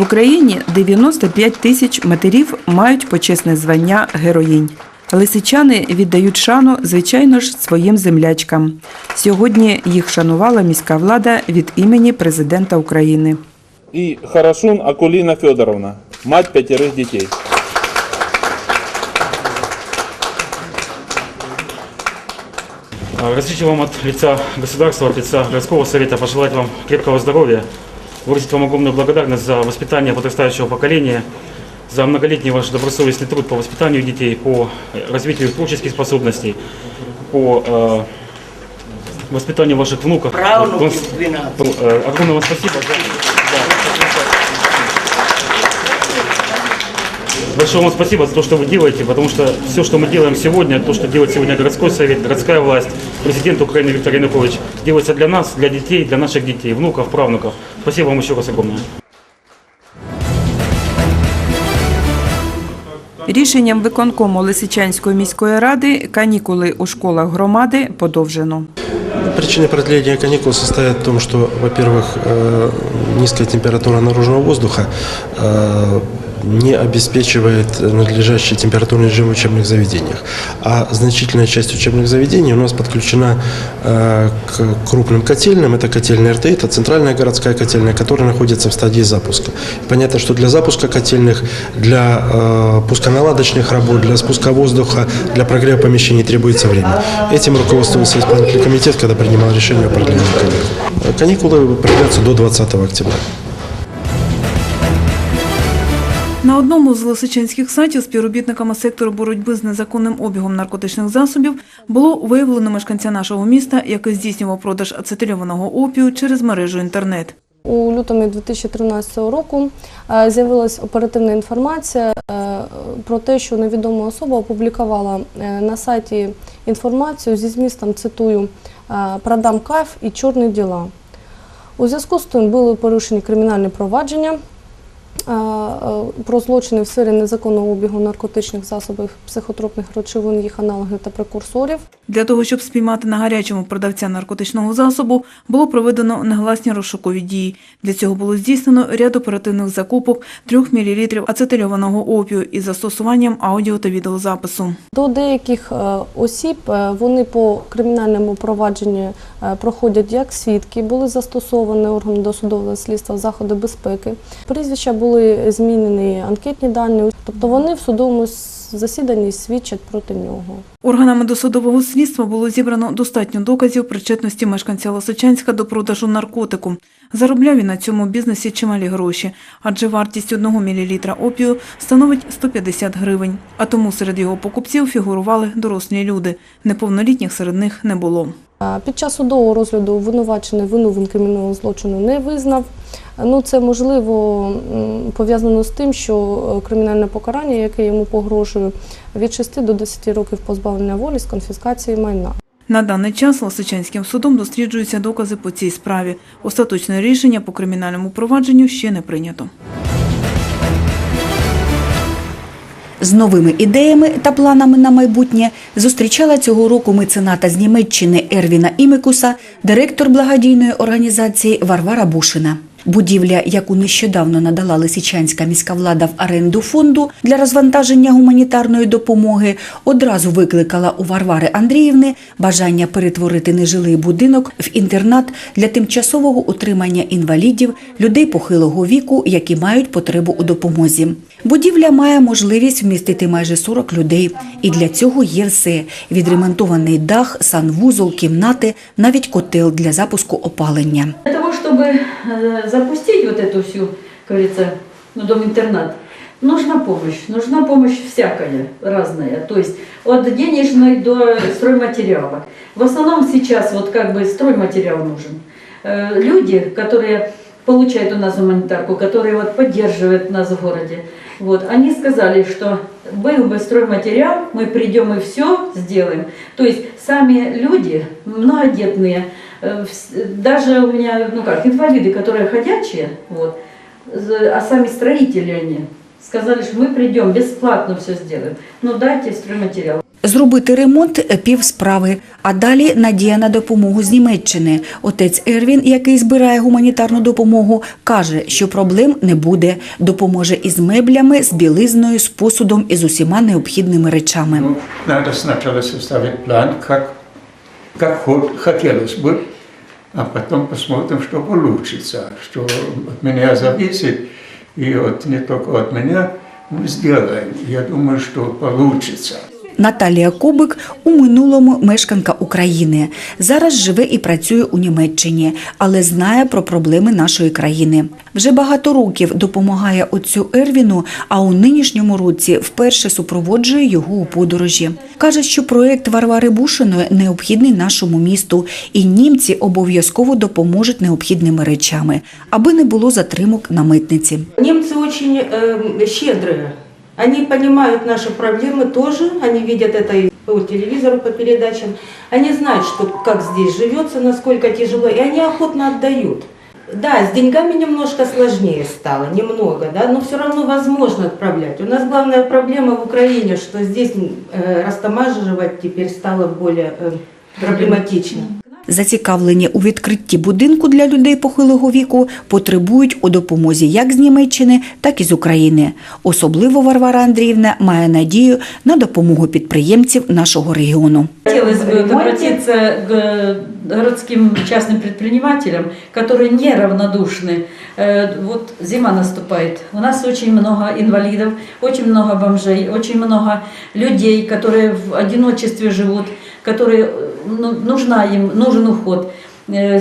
В Україні 95 тисяч матерів мають почесне звання героїнь. Лисичани віддають шану, звичайно ж, своїм землячкам. Сьогодні їх шанувала міська влада від імені президента України. и Хорошун Акулина Федоровна, мать пятерых детей. А, Разрешите вам от лица государства, от лица городского совета пожелать вам крепкого здоровья, выразить вам огромную благодарность за воспитание подрастающего поколения, за многолетний ваш добросовестный труд по воспитанию детей, по развитию их творческих способностей, по э, воспитанию ваших внуков. Правнуков Вам- 12. Э, Огромное вам спасибо. за- Большое вам спасибо за то, что вы делаете, потому что все, что мы делаем сегодня, то, что делает сегодня городской совет, городская власть, президент Украины Виктор Янукович, делается для нас, для детей, для наших детей, внуков, правнуков. Спасибо вам еще раз огромное. Рішенням виконкому Лисичанської міської ради канікули у школах громади подовжено. Причина продления каникул состоит в том, что, во-первых, э, низкая температура наружного воздуха э, не обеспечивает надлежащий температурный режим в учебных заведениях. А значительная часть учебных заведений у нас подключена э, к крупным котельным. Это котельная РТ, это центральная городская котельная, которая находится в стадии запуска. Понятно, что для запуска котельных, для э, пусконаладочных работ, для спуска воздуха, для прогрева помещений требуется время. Этим руководствовался исполнительный комитет, когда принимал решение о продлении каникул. Каникулы продлятся до 20 октября. Одному з лисичанських сайтів співробітниками сектору боротьби з незаконним обігом наркотичних засобів було виявлено мешканця нашого міста, який здійснював продаж ацетильованого опію через мережу інтернет. У лютому 2013 року е, з'явилася оперативна інформація е, про те, що невідома особа опублікувала е, на сайті інформацію зі змістом, цитую, «Продам кайф і чорні діла». У зв'язку з тим були порушені кримінальні провадження про злочини в сфері незаконного обігу наркотичних засобів, психотропних речовин, їх аналогів та прекурсорів. Для того, щоб спіймати на гарячому продавця наркотичного засобу, було проведено негласні розшукові дії. Для цього було здійснено ряд оперативних закупок 3 мл ацетильованого опію із застосуванням аудіо та відеозапису. До деяких е, осіб е, вони по кримінальному провадженню е, проходять як свідки, були застосовані органи досудового слідства заходи безпеки. Прізвища були змінені анкетні дані, тобто вони в судовому засіданні свідчать проти нього. Органами досудового слідства було зібрано достатньо доказів причетності мешканця Лисичанська до продажу наркотику. Заробляв він на цьому бізнесі чималі гроші, адже вартість 1 мл опію становить 150 гривень. А тому серед його покупців фігурували дорослі люди. Неповнолітніх серед них не було. Під час судового розгляду обвинувачений вину він кримінального злочину не визнав. Ну, це можливо пов'язано з тим, що е, кримінальне покарання, яке йому погрожує, від 6 до 10 років позбавлення волі з конфіскації майна. На даний час Лисичанським судом досліджуються докази по цій справі. Остаточне рішення по кримінальному провадженню ще не прийнято. З новими ідеями та планами на майбутнє зустрічала цього року мецената з Німеччини Ервіна Імекуса, директор благодійної організації Варвара Бушина. Будівля, яку нещодавно надала Лисичанська міська влада в оренду фонду для розвантаження гуманітарної допомоги, одразу викликала у Варвари Андріївни бажання перетворити нежилий будинок в інтернат для тимчасового утримання інвалідів, людей похилого віку, які мають потребу у допомозі. Будівля має можливість вмістити майже 40 людей, і для цього є все: відремонтований дах, санвузол, кімнати, навіть котел для запуску опалення. Для того, чтобы э, запустить вот эту всю, как говорится, ну, дом-интернат, нужна помощь. Нужна помощь всякая, разная. То есть от денежной до стройматериала. В основном сейчас вот как бы стройматериал нужен. Э, Люди, которые получают у нас гуманитарку, которые вот поддерживают нас в городе, вот, они сказали, что был бы стройматериал, мы придем и все сделаем. То есть сами люди, многодетные, э, даже у меня, ну как, инвалиды, которые ходячие, вот, а сами строители они, сказали, что мы придем, бесплатно все сделаем. Ну дайте стройматериал. Зробити ремонт – пів справи, а далі надія на допомогу з Німеччини. Отець Ервін, який збирає гуманітарну допомогу, каже, що проблем не буде. Допоможе із меблями, з білизною, з посудом і з усіма необхідними речами. Ну, а потом посмотрим, что получится, что от меня зависит, и вот не только от меня, мы сделаем. Я думаю, что получится. Наталія Кобик у минулому мешканка України. Зараз живе і працює у Німеччині, але знає про проблеми нашої країни. Вже багато років допомагає отцю Ервіну, а у нинішньому році вперше супроводжує його у подорожі. Каже, що проект Варвари Бушиної необхідний нашому місту, і німці обов'язково допоможуть необхідними речами, аби не було затримок на митниці. Немцы очень э, щедрые. Они понимают наши проблемы тоже, они видят это и по телевизору, по передачам. Они знают, что, как здесь живется, насколько тяжело, и они охотно отдают. Да, с деньгами немножко сложнее стало, немного, да, но все равно возможно отправлять. У нас главная проблема в Украине, что здесь э, растамаживать теперь стало более э, проблематично. Зацікавлені у відкритті будинку для людей похилого віку потребують у допомозі як з Німеччини, так і з України. Особливо Варвара Андріївна має надію на допомогу підприємців нашого регіону. Хотелось бы обратиться к городским частным предпринимателям, которые неравнодушны. Э, Вот зима наступает. У нас очень много инвалидов, очень много бомжей, очень много людей, которые в одиночестве живут, Которые э, ну, нужна им, нужен уход. Э,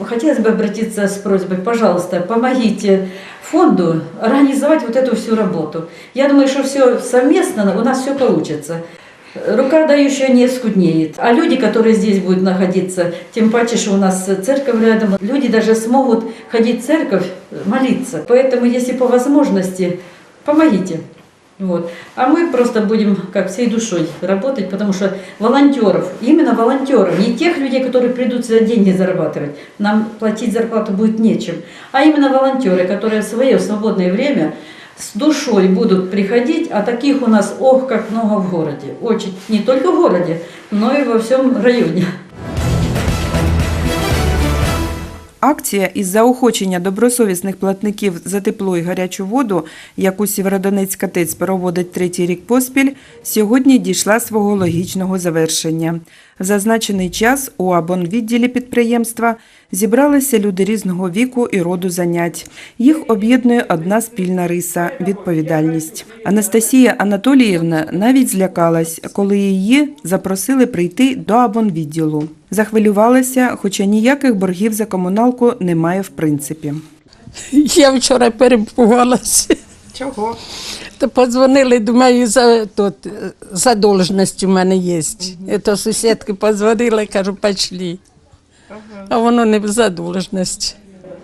Хотелось бы обратиться с просьбой, пожалуйста, помогите фонду организовать вот эту всю работу. Я думаю, что все совместно у нас все получится. Рука дающая не скуднеет. А люди, которые здесь будут находиться, тем паче, что у нас церковь рядом, люди даже смогут ходить в церковь, молиться. Поэтому, если по возможности, помогите. Вот. А мы просто будем как всей душой работать, потому что волонтеров, именно волонтеров, не тех людей, которые придут за деньги зарабатывать, нам платить зарплату будет нечем, а именно волонтеры, которые в свое свободное время с душой будут приходить, а таких у нас, ох, как много в городе. Очень, не только в городе, но и во всем районе. Акція із заохочення добросовісних платників за тепло і гарячу воду, яку Сєвєродонецька ТЕЦ проводить третій рік поспіль, сьогодні дійшла свого логічного завершення. В зазначений час у абонвідділі підприємства зібралися люди різного віку і роду занять. Їх об'єднує одна спільна риса відповідальність. Анастасія Анатоліївна навіть злякалась, коли її запросили прийти до абонвідділу. Захвилювалася, хоча ніяких боргів за комуналку немає в принципі. Я вчора перепугалася. Чого? То подзвонили, думаю, за тут задолженість у мене є. І то сусідки подзвонили, кажу, пішли. А воно не в задолженість.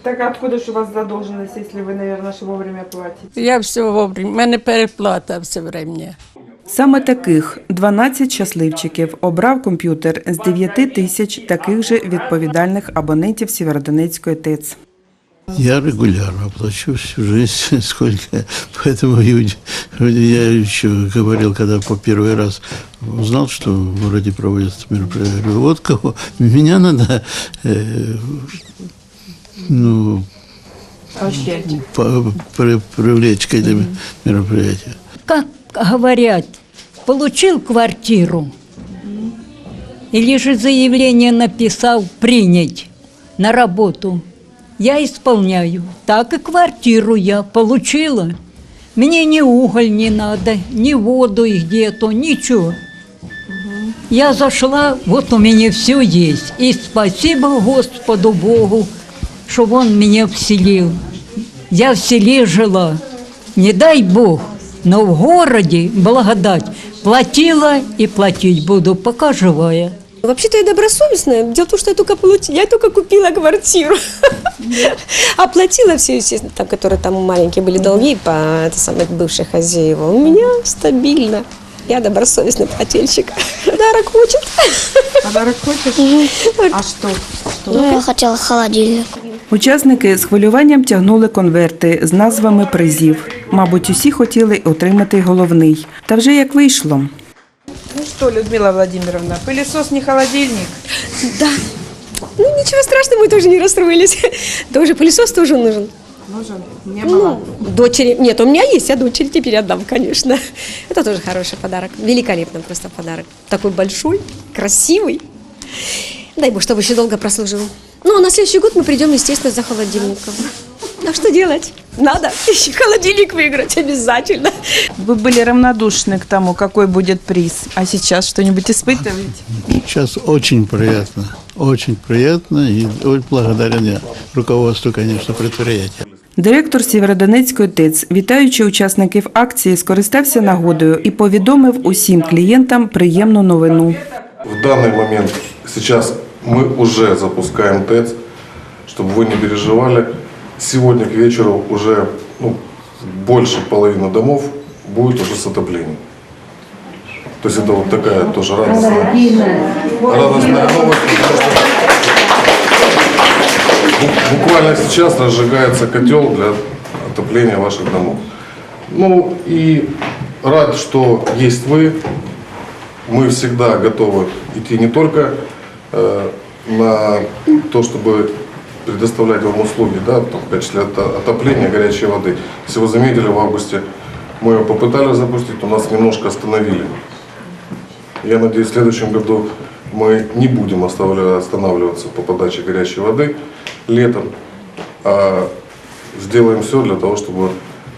Так а откуда ж у вас задолженность, если вы, наверное, же вовремя платите? Я все вовремя, в мене переплата все время. Саме таких 12 щасливчиків обрав комп'ютер з 9 тисяч таких же відповідальних абонентів Сєвєродонецької ТЕЦ. Я регулярно плачу всю жизнь, сколько. Поэтому вроде я еще говорил, когда по первый раз узнал, что в городе проводятся мероприятия. говорю, Вот кого. Меня надо э, ну, по- при- привлечь к этим мероприятиям. как говорят, получил квартиру или же заявление написал принять на работу. Я исполняю. Так и квартиру я получила. Мне ни уголь не надо, ни воду и где-то, ничего. Я зашла, вот у меня все есть. И спасибо Господу Богу, что Он меня вселил. Я в селе жила, не дай Бог, но в городе благодать платила и платить буду, пока живая. Вообще-то я добросовестная. Дело в том, что я только, получ... я только купила квартиру. Оплатила все, естественно, там, которые там маленькие были долги по это самое, бывшей хозяева. У меня стабильно. Я добросовестный плательщик. Подарок хочет. Подарок хочеш? А що? Ну, я хотела холодильник. Учасники з хвилюванням тягнули конверти з назвами призів. Мабуть, усі хотіли отримати головний. Та вже як вийшло. Что, Людмила Владимировна, пылесос не холодильник? Да. Ну, ничего страшного, мы тоже не расстроились. Тоже пылесос тоже нужен. Нужен? Не Ну, дочери. Нет, у меня есть, а дочери теперь отдам, конечно. Это тоже хороший подарок. Великолепный просто подарок. Такой большой, красивый. Дай бог, чтобы еще долго прослужил. Ну, а на следующий год мы придем, естественно, за холодильником. А что делать? Надо холодильник выиграть обязательно. Вы были равнодушны к тому, какой будет приз. А сейчас что-нибудь испытываете? Сейчас очень приятно, очень приятно и очень благодарен я руководству, конечно, предприятия. Директор Сєвєродонецької ТЕЦ, вітаючи учасників акції, скористався нагодою і повідомив усім клієнтам приємну новину. В данный момент сейчас мы уже запускаем ТЭЦ, чтобы вы не переживали. Сегодня к вечеру уже ну, больше половины домов будет уже с отоплением. То есть это вот такая тоже радостная, радостная новость. Буквально сейчас разжигается котел для отопления ваших домов. Ну и рад, что есть вы, мы всегда готовы идти не только э, на то, чтобы предоставлять вам услуги да, там, в качестве ото- отопления горячей воды. Если вы заметили, в августе мы ее попытались запустить, но нас немножко остановили. Я надеюсь, в следующем году мы не будем останавливаться по подаче горячей воды летом, а сделаем все для того, чтобы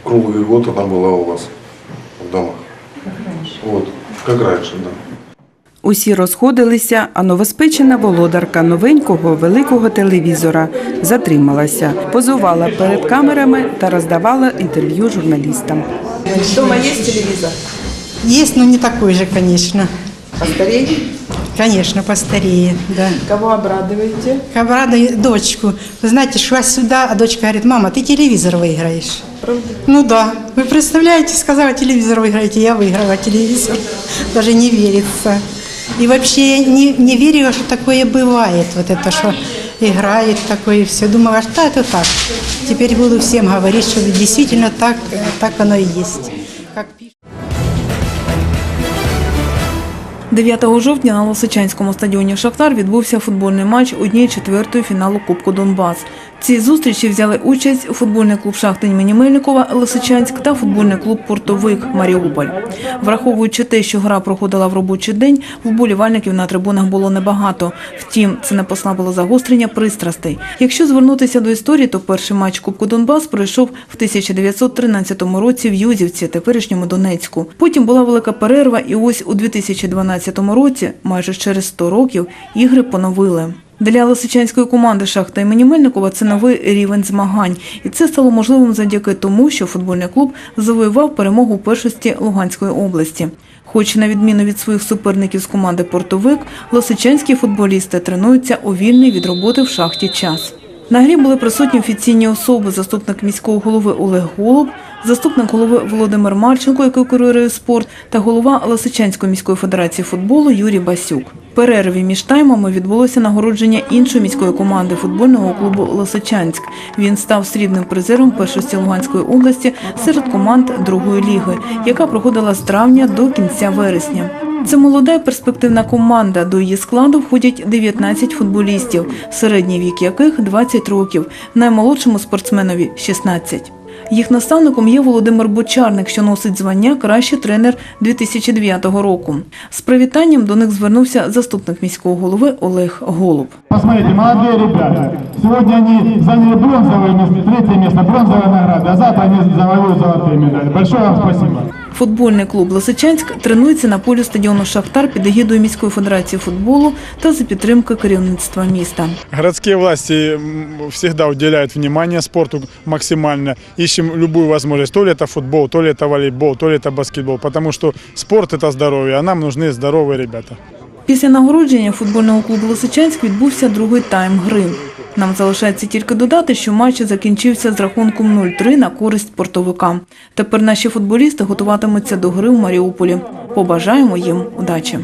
круглый год она была у вас в домах. Вот, как раньше, да. Усі розходилися, а новоспечена володарка новенького великого телевізора затрималася, позувала перед камерами та роздавала інтерв'ю журналістам. Дома есть телевизор? Есть, но не такой же, конечно. Постарее? Конечно, постарее, да. Кого обрадуете? Обрадую дочку. Вы знаете, шла сюда, а дочка говорит, мама, ты телевизор выиграешь. Правда? Ну да. Вы представляете, сказала, телевизор выиграете, я выиграла телевизор. Даже не верится. И вообще не, не верила, что такое бывает. Вот это, что играет такое и все. Думала, что это так. Теперь буду всем говорить, что действительно так, э, так оно и есть. Как 9 жовтня на Лосичанському стадіоні Шахтар відбувся футбольний матч однієї четвертої фіналу Кубку Донбас. В цій зустрічі взяли участь футбольний клуб «Шахта» імені Мельникова Лисичанськ та футбольний клуб «Портовик» Маріуполь. Враховуючи те, що гра проходила в робочий день, вболівальників на трибунах було небагато. Втім, це не послабило загострення пристрастей. Якщо звернутися до історії, то перший матч Кубку Донбас пройшов в 1913 році в Юзівці, теперішньому Донецьку. Потім була велика перерва, і ось у 2012 році, майже через 100 років, ігри поновили. Для лисичанської команди Шахта імені Мельникова це новий рівень змагань, і це стало можливим завдяки тому, що футбольний клуб завоював перемогу у першості Луганської області. Хоч на відміну від своїх суперників з команди Портовик, лисичанські футболісти тренуються у вільний від роботи в шахті час. На грі були присутні офіційні особи, заступник міського голови Олег Голуб, заступник голови Володимир Марченко, який курує спорт, та голова Лисичанської міської федерації футболу Юрій Басюк. Перерві між таймами відбулося нагородження іншої міської команди футбольного клубу Лисичанськ. Він став срібним призером першості Луганської області серед команд другої ліги, яка проходила з травня до кінця вересня. Це молода перспективна команда. До її складу входять 19 футболістів, середній вік яких 20 років, наймолодшому спортсменові 16. Їх наставником є Володимир Бочарник, що носить звання Кращий тренер 2009 року. З привітанням до них звернувся заступник міського голови Олег Голуб. Посмотрите, молодые ребята. Сегодня они заняли бронзовое место, третье место, бронзовая награда, а завтра они завоюют золотые медали. Большое вам спасибо. Футбольний клуб Лисичанськ тренується на полі стадіону Шахтар під егідою міської федерації футболу та за підтримки керівництва міста. Городские власти м, всегда уделяют внимание спорту максимально. Ищем любую возможность. То ли это футбол, то ли это волейбол, то ли это баскетбол. Потому что спорт это здоровье, а нам нужны здоровые ребята. Після нагородження футбольного клубу Лисичанськ відбувся другий тайм гри. Нам залишається тільки додати, що матч закінчився з рахунком 0-3 на користь портовика. Тепер наші футболісти готуватимуться до гри в Маріуполі. Побажаємо їм удачі.